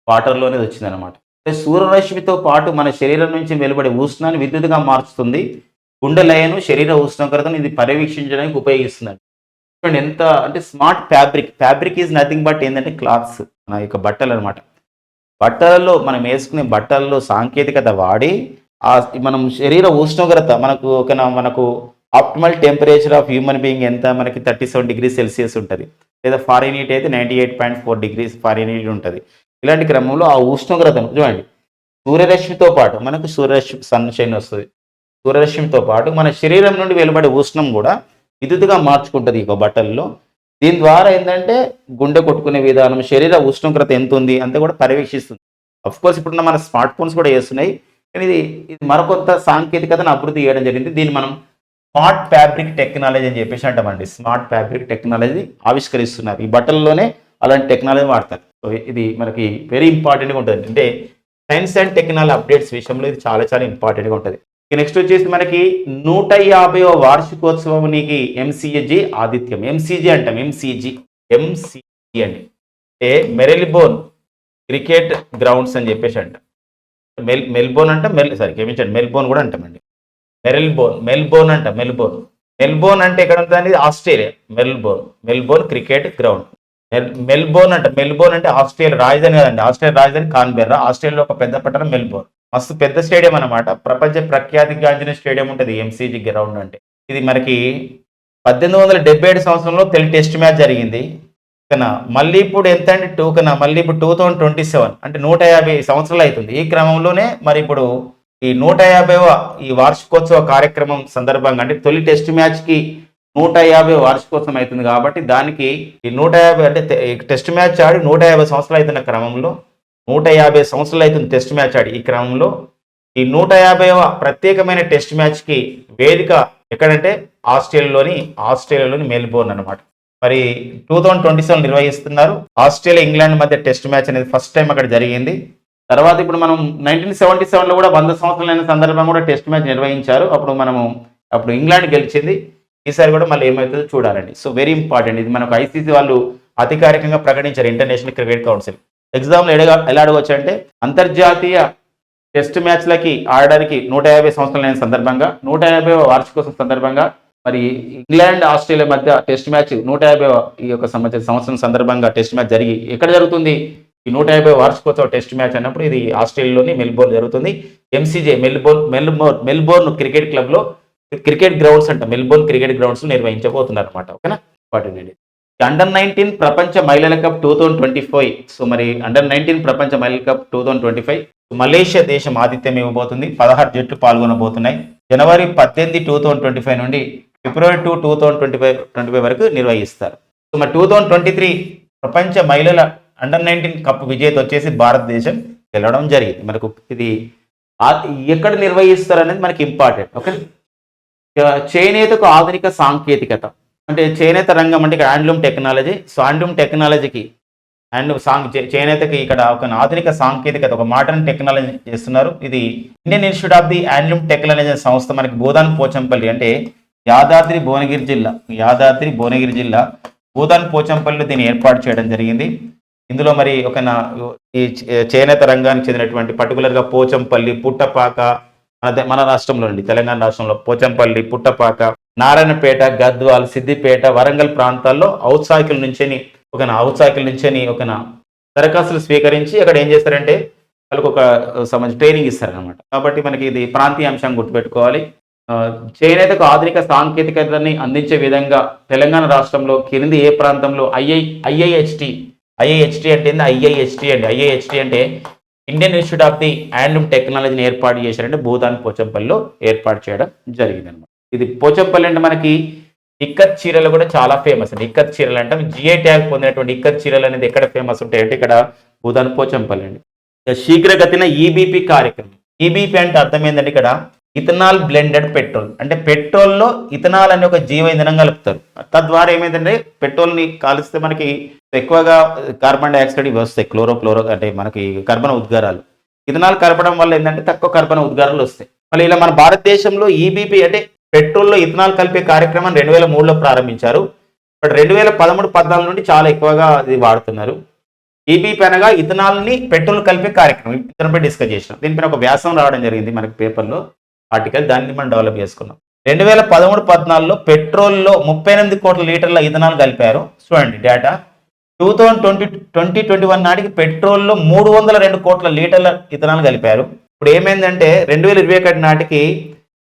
వాటర్లో అనేది వచ్చిందనమాట అంటే సూర్యరశ్మితో పాటు మన శరీరం నుంచి వెలువడే ఉష్ణాన్ని విద్యుత్గా మార్చుతుంది. గుండె లయను శరీర ఉష్ణోగ్రతను ఇది పర్యవేక్షించడానికి ఉపయోగిస్తున్నారు. చూడండి ఎంత అంటే smart fabric. Fabric is nothing but ఏంటంటే క్లాత్స్ మన యొక్క బట్టలు అనమాట బట్టలలో మనం వేసుకునే బట్టలలో సాంకేతికత వాడి ఆ మనం శరీర ఉష్ణోగ్రత మనకు ఒక మనకు optimal temperature of human being ఎంత? మనకి థర్టీ సెవెన్ డిగ్రీ సెల్సియస్ ఉంటుంది. లేదా ఫారెన్ హీట్ అయితే ninety eight point four degrees Fahrenheit ఉంటుంది. ఇలాంటి క్రమంలో ఆ ఉష్ణోగ్రతను చూడండి. సూర్యరశ్మితో పాటు మనకు సూర్యరశ్మి సన్షైన్ వస్తుంది. సూర్యరశ్మితో పాటు మన శరీరం నుండి వెలువడే ఉష్ణం కూడా విద్యుత్తుగా మార్చుకుంటుంది ఈ బట్టల్లో. దీని ద్వారా ఏంటంటే గుండె కొట్టుకునే విధానం శరీర ఉష్ణోగ్రత ఎంత ఉంది అంతా కూడా పర్యవేక్షిస్తుంది. అఫ్ కోర్స్ ఇప్పుడున్న మన స్మార్ట్ ఫోన్స్ కూడా చేస్తున్నాయి. కానీ ఇది ఇది సాంకేతికతను అభివృద్ధి చేయడం జరిగింది. దీన్ని మనం స్మార్ట్ ఫ్యాబ్రిక్ టెక్నాలజీ అని చెప్పేసి అంటామండి. స్మార్ట్ ఫ్యాబ్రిక్ టెక్నాలజీ ఆవిష్కరిస్తున్నారు. ఈ బట్టల్లోనే అలాంటి టెక్నాలజీ వాడతారు. సో ఇది మనకి వెరీ ఇంపార్టెంట్గా ఉంటుంది. అంటే సైన్స్ అండ్ టెక్నాలజీ అప్డేట్స్ విషయంలో ఇది చాలా చాలా ఇంపార్టెంట్గా ఉంటుంది. నెక్స్ట్ వచ్చేసి మనకి నూట యాభైవ వార్షికోత్సవానికి ఎంసీజీ ఆదిత్యం. ఎంసీజీ అంటాం. ఎంసీజీ ఎంసీజీ అని అంటే మెరెలిబోన్ క్రికెట్ గ్రౌండ్స్ అని చెప్పేసి అంటాం. మెల్ మెల్బోర్న్ అంటే మెల్ సారీ క్షమించండి మెల్బోన్ కూడా అంటామండి మెరెల్బోన్ మెల్బోన్ అంట మెల్బోర్న్ మెల్బోర్న్ అంటే ఎక్కడ ఉంటుంది Australia. Melbourne Melbourne cricket ground. మెల్ Melbourne అంట. మెల్బోన్ అంటే ఆస్ట్రేలియా రాజధాని కదండి. ఆస్ట్రేలియా రాజధాని కాన్బెర్రా. ఆస్ట్రేలియాలో ఒక పెద్ద పట్టణం మెల్బోర్న్ మస్తు పెద్ద స్టేడియం అనమాట ప్రపంచ ప్రఖ్యాతిగాంచిన స్టేడియం ఉంటుంది ఎంసీజీ గ్రౌండ్ అంటే. ఇది మనకి పద్దెనిమిది వందల డెబ్బై ఏడు సంవత్సరంలో తొలి టెస్ట్ మ్యాచ్ జరిగింది. కన్నా మళ్ళీ ఇప్పుడు ఎంత అంటే టూ కన్నా మళ్ళీ ఇప్పుడు టూ థౌజండ్ ట్వంటీ సెవెన్ అంటే నూట యాభై సంవత్సరాలు అవుతుంది. ఈ క్రమంలోనే మరి ఇప్పుడు ఈ నూట యాభైవ ఈ వార్షికోత్సవ కార్యక్రమం సందర్భంగా అంటే తొలి టెస్ట్ మ్యాచ్కి నూట యాభై వార్షికోత్సవం అవుతుంది కాబట్టి దానికి ఈ నూట యాభై అంటే టెస్ట్ మ్యాచ్ ఆడి నూట యాభై సంవత్సరాలు అవుతున్న క్రమంలో నూట యాభై సంవత్సరాలు అవుతుంది టెస్ట్ మ్యాచ్ ఆడి ఈ క్రమంలో. ఈ నూట యాభైవ ప్రత్యేకమైన టెస్ట్ మ్యాచ్కి వేదిక ఎక్కడంటే ఆస్ట్రేలియాలోని ఆస్ట్రేలియాలోని మెల్బోర్న్ అనమాట మరి టూ థౌజండ్ ట్వంటీ సెవెన్ నిర్వహిస్తున్నారు. ఆస్ట్రేలియా ఇంగ్లాండ్ మధ్య టెస్ట్ మ్యాచ్ అనేది ఫస్ట్ టైం అక్కడ జరిగింది. తర్వాత ఇప్పుడు మనం నైన్టీన్ సెవెంటీ సెవెన్లో కూడా వంద సంవత్సరాలైన సందర్భం కూడా టెస్ట్ మ్యాచ్ నిర్వహించారు. అప్పుడు మనము అప్పుడు ఇంగ్లాండ్ గెలిచింది. ఈసారి కూడా మళ్ళీ ఏమవుతుందో చూడాలండి. సో వెరీ ఇంపార్టెంట్ ఇది మనకు ఐసీసీ వాళ్ళు అధికారికంగా ప్రకటించారు. ఇంటర్నేషనల్ క్రికెట్ కౌన్సిల్ ఎగ్జామ్లో ఎడగా ఎలా అడగవచ్చు అంటే అంతర్జాతీయ టెస్ట్ మ్యాచ్లకి ఆడడానికి నూట యాభై సంవత్సరాలైన సందర్భంగా నూట యాభై వార్షికోత్సవం సందర్భంగా మరి ఇంగ్లాండ్ ఆస్ట్రేలియా మధ్య టెస్ట్ మ్యాచ్ నూట యాభై ఈ యొక్క సంవత్సరం సంవత్సరం సందర్భంగా టెస్ట్ మ్యాచ్ జరిగి ఎక్కడ జరుగుతుంది? ఈ నూట యాభై వార్షికోత్సవ టెస్ట్ మ్యాచ్ అన్నప్పుడు ఇది ఆస్ట్రేలియాలోని మెల్బోర్న్ జరుగుతుంది. MCG Melbourne Melbourne Melbourne cricket క్లబ్లో క్రికెట్ గ్రౌండ్స్ అంట మెల్బోర్న్ క్రికెట్ గ్రౌండ్స్ నిర్వహించబోతున్నారు అనమాట ఓకేనా ఇంపార్టెంట్ అండర్ నైన్టీన్ ప్రపంచ మహిళల cup two thousand twenty five so మరి అండర్ నైన్టీన్ ప్రపంచ మహిళల cup two thousand twenty five Malaysia దేశం ఆతిథ్యం ఇవ్వబోతుంది. పదహారు జట్లు పాల్గొనబోతున్నాయి. జనవరి పద్దెనిమిది టూ థౌజండ్ ట్వంటీ ఫైవ్ నుండి February two two thousand twenty five twenty five వరకు నిర్వహిస్తారు. సో మరి టూ థౌజండ్ ట్వంటీ త్రీ ప్రపంచ మహిళల అండర్ నైన్టీన్ కప్ విజేత వచ్చేసి భారతదేశం గెలవడం జరిగింది. మనకు ఇది ఎక్కడ నిర్వహిస్తారు అనేది మనకి ఇంపార్టెంట్ ఓకే చేనేతకు ఆధునిక సాంకేతికత. అంటే చేనేత రంగం అంటే ఇక్కడ హ్యాండ్లూమ్ టెక్నాలజీ. సో హ్యాండ్లూమ్ టెక్నాలజీకి అండ్ సాంగ్ చే- చేనేతకి ఇక్కడ ఒక ఆధునిక సాంకేతికత ఒక మోడర్న్ టెక్నాలజీ చేస్తున్నారు. ఇది Indian Institute of the Handloom Technology సంస్థ మనకి భూదాన్ పోచంపల్లి అంటే యాదాద్రి భువనగిరి జిల్లా. యాదాద్రి భువనగిరి జిల్లా భూదాన్ పోచంపల్లిలో దీన్ని ఏర్పాటు చేయడం జరిగింది. ఇందులో మరి ఒక ఈ చే- చేనేత రంగానికి చెందినటువంటి పర్టికులర్గా పోచంపల్లి పుట్టపాక మన రాష్ట్రంలో అండి తెలంగాణ రాష్ట్రంలో పోచంపల్లి పుట్టపాక నారాయణపేట గద్వాల్ సిద్దిపేట వరంగల్ ప్రాంతాల్లో ఔత్సాహికుల నుంచేని ఒక ఔత్సాహికుల నుంచేని ఒక దరఖాస్తులు స్వీకరించి అక్కడ ఏం చేస్తారంటే వాళ్ళకు ఒక సంబంధించి ట్రైనింగ్ ఇస్తారనమాట కాబట్టి మనకి ఇది ప్రాంతీయ అంశం గుర్తుపెట్టుకోవాలి. చేనేతకు ఆధునిక సాంకేతికతని అందించే విధంగా తెలంగాణ రాష్ట్రంలో కింది ఏ ప్రాంతంలో ఐఐ ఐఐహెచ్టి ఐఐహెచ్టి అంటే ఏంది? ఐఐహెచ్టి అండి. ఐఐహెచ్టి అంటే Indian Institute of the Handloom టెక్నాలజీని ఏర్పాటు చేశారంటే భూతాన్ పోచంపల్లిలో ఏర్పాటు చేయడం జరిగింది అనమాట ఇది పోచంపల్లి అంటే మనకి ఇక్కత్ చీరలు కూడా చాలా ఫేమస్ అండి ఇక్కత్ చీరలు అంటే. జిఐ ట్యాగ్ పొందినటువంటి ఇక్కత్ చీరలు అనేది ఎక్కడ ఫేమస్ ఉంటాయి అంటే ఇక్కడ భూదాన్ పోచంపల్లి అండి. శీఘ్రగతిన ఈబీపీ కార్యక్రమం. ఈబీపీ అంటే అర్థం ఏంటంటే ఇక్కడ ఇథనాల్ బ్లెండెడ్ పెట్రోల్. అంటే పెట్రోల్లో ఇథనాల్ అనే ఒక జీవ ఇంధనం కలుపుతారు. తద్వారా ఏమైందంటే పెట్రోల్ని కాలుస్తే మనకి ఎక్కువగా కార్బన్ డైఆక్సైడ్ ఇవి వస్తాయి. క్లోరో క్లోరో అంటే మనకి కర్బన ఉద్గారాలు. ఇథనాల్ కలపడం వల్ల ఏంటంటే తక్కువ కర్బన ఉద్గారాలు వస్తాయి. మళ్ళీ ఇలా మన భారతదేశంలో ఈబీపీ అంటే పెట్రోల్లో ఇథనాల్ కలిపే కార్యక్రమం రెండు వేల మూడులో ప్రారంభించారు. బట్ రెండు వేల పదమూడు పద్నాలుగు నుండి చాలా ఎక్కువగా ఇది వాడుతున్నారు. ఈబీపీ అనగా ఇథనాల్ని పెట్రోల్ కలిపే కార్యక్రమం. ఇతనిపై డిస్కస్ చేసినాం. దీనిపైన ఒక వ్యాసం రావడం జరిగింది మనకి పేపర్లో ఆర్టికల్. దాన్ని మనం డెవలప్ చేసుకున్నాం రెండు వేల పదమూడు పద్నాలుగులో పెట్రోల్లో ముప్పై ఎనిమిది కోట్ల లీటర్ల ఇథనాల్ కలిపారు. చూడండి data. Two thousand twenty twenty twenty one నాటికి పెట్రోల్లో మూడు వందల రెండు కోట్ల లీటర్ల ఇథనాల్ కలిపారు. ఇప్పుడు ఏమైందంటే రెండు వేల ఇరవై ఒకటి నాటికి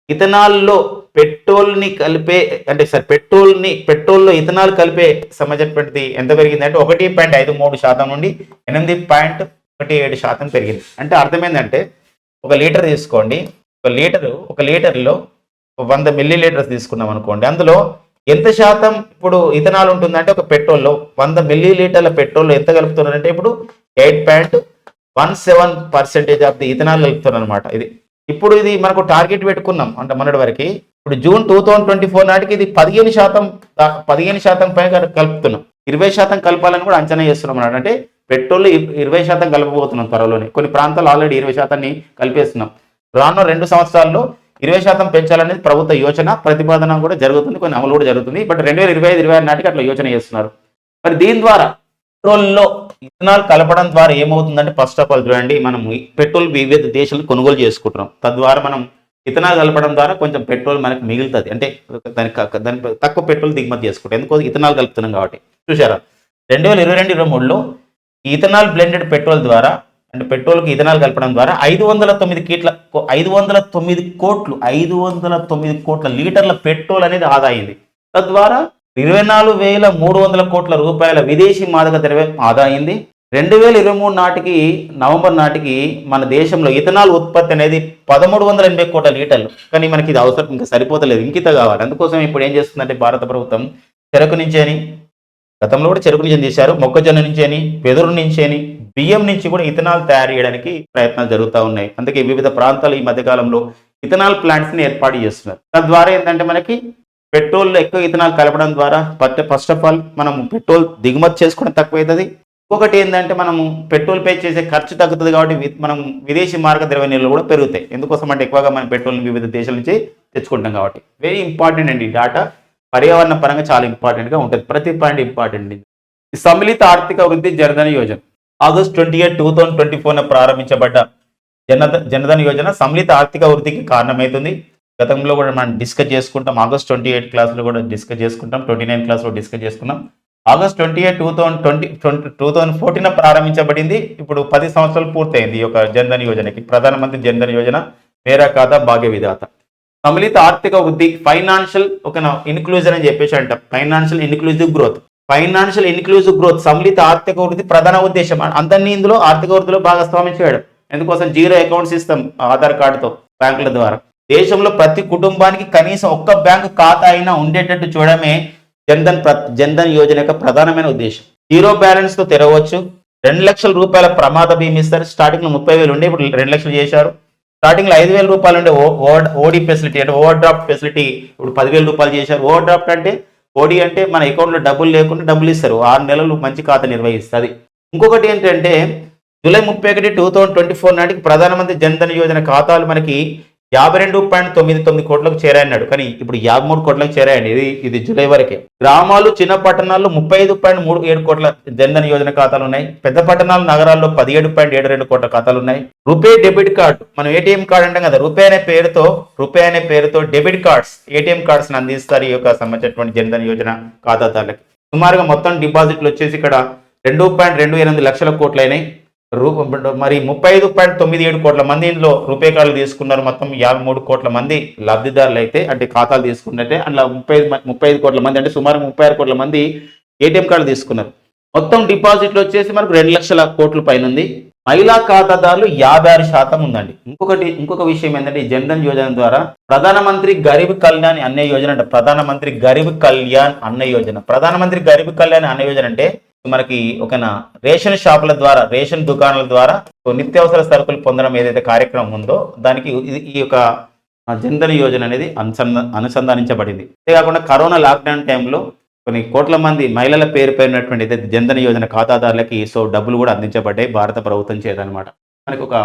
ఇథనాల్లో పెట్రోల్ని కలిపే అంటే సార్ పెట్రోల్ని పెట్రోల్లో ఇథనాల్ కలిపే సంబంధించినటువంటిది ఎంత పెరిగింది అంటే ఒకటి పాయింట్ ఐదు మూడు శాతం నుండి ఎనిమిది పాయింట్ ఒకటి ఏడు శాతం పెరిగింది. అంటే అర్థమైందంటే ఒక లీటర్ తీసుకోండి ఒక లీటరు ఒక లీటర్లో వంద మిల్లీ లీటర్స్ తీసుకున్నాం అనుకోండి అందులో ఎంత శాతం ఇప్పుడు ఇథనాల్ ఉంటుందంటే ఒక పెట్రోల్లో వంద మిల్లీ లీటర్ల పెట్రోల్ ఎంత కలుపుతున్నారంటే ఇప్పుడు eight point one seven percentage of the ethanol కలుపుతున్నారు అనమాట ఇది. ఇప్పుడు ఇది మనకు టార్గెట్ పెట్టుకున్నాం అంటే మొన్నటి వరకు ఇప్పుడు June two thousand twenty four నాటికి ఇది పదిహేను శాతం పదిహేను శాతం పైగా కలుపుతున్నాం. ఇరవై శాతం కలపాలని కూడా అంచనా చేస్తున్నాం అన్నమాట. అంటే పెట్రోల్ ఇరవై శాతం కలపబోతున్నాం త్వరలోనే. కొన్ని ప్రాంతాలు ఆల్రెడీ ఇరవై శాతాన్ని కలిపేస్తున్నాం. రానున్న రెండు సంవత్సరాల్లో ఇరవై శాతం పెంచాలనేది ప్రభుత్వ యోచన ప్రతిపాదన కూడా జరుగుతుంది కొన్ని అమలు కూడా జరుగుతుంది. బట్ రెండు వేల ఇరవై ఐదు ఇరవై ఆరు నాటికి అట్లా యోచన చేస్తున్నారు. మరి దీని ద్వారా పెట్రోల్లో ఇథనాల్ కలపడం ద్వారా ఏమవుతుందంటే ఫస్ట్ ఆఫ్ ఆల్ చూడండి మనం పెట్రోల్ వివిధ దేశాలు కొనుగోలు చేసుకుంటున్నాం. తద్వారా మనం ఇథనాల్ కలపడం ద్వారా కొంచెం పెట్రోల్ మనకు మిగులుతుంది. అంటే దానికి దాని తక్కువ పెట్రోల్ దిగుమతి చేసుకుంటాం ఎందుకోసం ఇథనాల్ కలుపుతున్నాం కాబట్టి. చూసారా రెండు వేల ఇరవై రెండు ఇరవై మూడులో ఈ ఇథనాల్ బ్లెండెడ్ పెట్రోల్ ద్వారా అంటే పెట్రోల్కి ఇథనాల్ కలపడం ద్వారా ఐదు వందల తొమ్మిది కీట్ల ఐదు వందల తొమ్మిది కోట్లు ఐదు వందల తొమ్మిది కోట్ల లీటర్ల పెట్రోల్ అనేది ఆదా అయింది. తద్వారా ఇరవై నాలుగు వేల మూడు వందల కోట్ల రూపాయల విదేశీ మాదక ద్రవ్యం ఆదా అయింది. రెండు వేల ఇరవై మూడు నాటికి నవంబర్ నాటికి మన దేశంలో ఇథనాల్ ఉత్పత్తి అనేది పదమూడు వందల ఎనభై కోట్ల లీటర్లు. కానీ మనకి ఇది అవసరం ఇంకా సరిపోతలేదు ఇంకిత కావాలి. అందుకోసం ఇప్పుడు ఏం చేస్తుందంటే భారత ప్రభుత్వం చెరకు నుంచి అని గతంలో కూడా చెరుకు నుంచి తీశారు మొక్కజొన్న నుంచి అని వెదురు నుంచి అని బియ్యం నుంచి కూడా ఇథనాల్ తయారు చేయడానికి ప్రయత్నాలు జరుగుతూ ఉన్నాయి. అందుకే వివిధ ప్రాంతాలు ఈ మధ్యకాలంలో ఇథనాల్ ప్లాంట్స్ని ఏర్పాటు చేస్తున్నారు. తద్వారా ఏంటంటే మనకి పెట్రోల్ ఎక్కువ ఇథనాల్ కలపడం ద్వారా ఫస్ట్ ఆఫ్ ఆల్ మనం పెట్రోల్ దిగుమతి చేసుకోవడం తక్కువైతుంది. ఇంకొకటి ఏంటంటే మనము పెట్రోల్ పే చేసే ఖర్చు తగ్గుతుంది కాబట్టి మనం విదేశీ మార్గ ద్రవ్య నిల్వలు కూడా పెరుగుతాయి. ఎందుకోసం అంటే ఎక్కువగా మనం పెట్రోల్ వివిధ దేశాల నుంచి తెచ్చుకుంటాం కాబట్టి. వెరీ ఇంపార్టెంట్ అండి డేటా డాటా పర్యావరణ పరంగా చాలా ఇంపార్టెంట్గా ఉంటుంది. ప్రతి పాయింట్ ఇంపార్టెంట్ ఇది సమ్మిళిత ఆర్థిక వృద్ధి Jandhan Yojana. August twenty eight two thousand twenty four ప్రారంభించబడ్డ జనధ జనధన యోజన సమ్మిళిత ఆర్థిక వృద్ధికి కారణమవుతుంది గతంలో కూడా మనం డిస్కస్ చేసుకుంటాం. ఆగస్ట్ ట్వంటీ ఎయిట్ క్లాస్లో కూడా డిస్కస్ చేసుకుంటాం. ట్వంటీ నైన్ క్లాస్లో డిస్కస్ చేసుకున్నాం. August twenty eight two thousand twenty twenty two thousand fourteen ప్రారంభించబడింది. ఇప్పుడు పది సంవత్సరాలు పూర్తయింది ఈ యొక్క జన్ధన్ యోజనకి. ప్రధానమంత్రి జన్ధన్ యోజన మేరా ఖాతా భాగ్య విధాత సమ్మిళిత ఆర్థిక వృద్ధి ఫైనాన్షియల్ ఒక ఇన్క్లూజన్ అని చెప్పేసి అంట. Financial inclusive growth. Financial inclusive growth సమ్మిళిత ఆర్థిక వృద్ధి ప్రధాన ఉద్దేశం. అందరినీ ఇందులో ఆర్థిక వృద్ధిలో భాగస్వామ్యం చేయడం. ఎందుకోసం జీరో అకౌంట్ ఇస్తాం ఆధార్ కార్డుతో బ్యాంకుల ద్వారా. దేశంలో ప్రతి కుటుంబానికి కనీసం ఒక్క బ్యాంకు ఖాతా అయినా ఉండేటట్టు చూడడమే జన్ధన్ ప్ర- జన్ధన్ యోజన యొక్క ప్రధానమైన ఉద్దేశం. జీరో బ్యాలెన్స్తో తెరవచ్చు. రెండు లక్షల రూపాయల ప్రమాద బీమా ఇస్తారు. స్టార్టింగ్లో ముప్పై వేలు ఉండే ఇప్పుడు రెండు లక్షలు చేశారు. స్టార్టింగ్లో ఐదు వేల రూపాయలు ఉండే ఓడి ఫెసిలిటీ అంటే ఓవర్ డ్రాఫ్ట్ ఫెసిలిటీ ఇప్పుడు పదివేల రూపాయలు చేశారు. ఓవర్ డ్రాఫ్ట్ అంటే ఓడి అంటే మన అకౌంట్లో డబ్బులు లేకుండా డబ్బులు ఇస్తారు. ఆరు నెలలు మంచి ఖాతా నిర్వహిస్తుంది. ఇంకొకటి ఏంటంటే జూలై ముప్పై ఒకటి టూ థౌజండ్ ట్వంటీ ఫోర్ నాటికి ప్రధానమంత్రి జన్ధన్ యోజన ఖాతాలు మనకి యాభై రెండు పాయింట్ తొమ్మిది తొమ్మిది కోట్లకు చేరాయన్నాడు. కానీ ఇప్పుడు యాభై మూడు కోట్లకు చేరాయండి ఇది ఇది జూలై వరకే. గ్రామాలు చిన్న పట్టణాల్లో ముప్పై ఐదు పాయింట్ మూడు ఏడు కోట్ల జన్ధన్ యోజన ఖాతాలు ఉన్నాయి. పెద్ద పట్టణాలు నగరాల్లో పదిహేడు పాయింట్ ఏడు రెండు కోట్ల ఖాతాలు ఉన్నాయి. RuPay debit card. మనం ఏటీఎం కార్డు అంటాం కదా రూపే అనే పేరుతో రూపే అనే పేరుతో డెబిట్ కార్డ్స్ ఏటీఎం కార్డ్స్ అందిస్తారు ఈ యొక్క సంబంధించినటువంటి జన్ధన్ యోజన ఖాతాదారులకి. సుమారుగా మొత్తం డిపాజిట్లు వచ్చేసి ఇక్కడ రెండు పాయింట్ రెండు ఎనిమిది లక్షల కోట్లైనాయి రూ మరి ముప్పై ఐదు పాయింట్ తొమ్మిది ఏడు కోట్ల మంది ఇందులో రూపే కార్డులు తీసుకున్నారు. మొత్తం యాభై మూడు కోట్ల మంది లబ్ధిదారులు అయితే అంటే ఖాతాలు తీసుకున్నట్టే అందులో ముప్పై ఐదు ముప్పై ఐదు కోట్ల మంది అంటే సుమారు ముప్పై ఆరు కోట్ల మంది ఏటీఎం కార్డు తీసుకున్నారు. మొత్తం డిపాజిట్లు వచ్చేసి మనకు రెండు లక్షల కోట్ల పైన ఉంది. మహిళా ఖాతాదారులు యాభై ఆరు శాతం ఉందండి. ఇంకొకటి ఇంకొక విషయం ఏంటంటే జన్ధన్ యోజన ద్వారా ప్రధానమంత్రి గరీబ్ కళ్యాణ్ అన్న యోజన అంటే ప్రధానమంత్రి గరీబ్ కళ్యాణ్ అన్న యోజన. ప్రధానమంత్రి గరీబ్ కళ్యాణ్ అన్న యోజన అంటే మనకి ఒక రేషన్ షాపుల ద్వారా రేషన్ దుకాణాల ద్వారా నిత్యావసర సరుకులు పొందడం ఏదైతే కార్యక్రమం ఉందో దానికి ఇది- ఈ యొక్క జన్ధన్ యోజన అనేది అనుసంధా అనుసంధానించబడింది. అంతేకాకుండా కరోనా లాక్డౌన్ టైంలో కొన్ని కోట్ల మంది మహిళల పేరు పేరినటువంటి ఏదైతే జన్ధన్ యోజన ఖాతాదారులకి సో డబ్బులు కూడా అందించబడ్డాయి భారత ప్రభుత్వం చేతనమాట. మనకి ఒక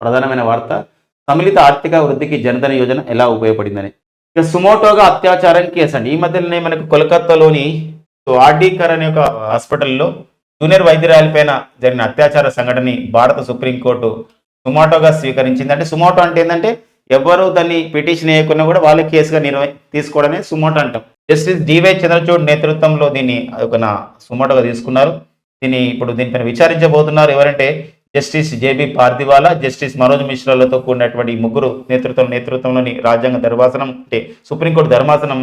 ప్రధానమైన వార్త సమ్మిళిత ఆర్థిక వృద్ధికి జనధన యోజన ఎలా ఉపయోగపడిందని. ఇక సుమోటోగా అత్యాచారం కేసు అండి. ఈ మధ్యలోనే మనకు కోల్కత్తాలోని సో ఆర్డీకర్ అనే ఒక హాస్పిటల్లో జూనియర్ వైద్యురాలిపైన జరిగిన అత్యాచార సంఘటనని భారత సుప్రీంకోర్టు సుమాటోగా స్వీకరించింది. అంటే సుమోటో అంటే ఏంటంటే ఎవరు దాన్ని పిటిషన్ వేయకున్నా కూడా వాళ్ళ కేసుగా నిర్వ తీసుకోవడమే సుమోటో అంటాం. జస్టిస్ డివై చంద్రచూడ్ నేతృత్వంలో దీన్ని ఒక సుమోటోగా తీసుకున్నారు. దీన్ని ఇప్పుడు దీనిపైన విచారించబోతున్నారు. ఎవరంటే justice JB Pardiwala justice Manoj మిశ్రాలతో కూడినటువంటి ఈ ముగ్గురు నేతృత్వం నేతృత్వంలోని రాజ్యాంగ ధర్మాసనం అంటే సుప్రీంకోర్టు ధర్మాసనం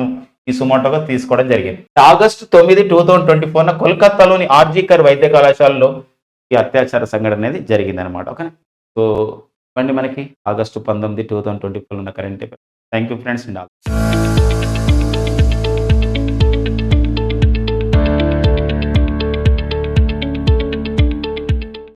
ఈ సుమోటోగా తీసుకోవడం జరిగింది. ఆగస్టు తొమ్మిది టూ థౌజండ్ ట్వంటీ ఫోర్న కోల్కత్తాలోని ఆర్జీకర్ వైద్య కళాశాలలో ఈ అత్యాచార సంఘటన అనేది జరిగింది అనమాట ఓకే సో ఇవ్వండి మనకి ఆగస్టు పంతొమ్మిది టూ థౌజండ్ ట్వంటీ ఫోర్ ఉన్న current thank you friends and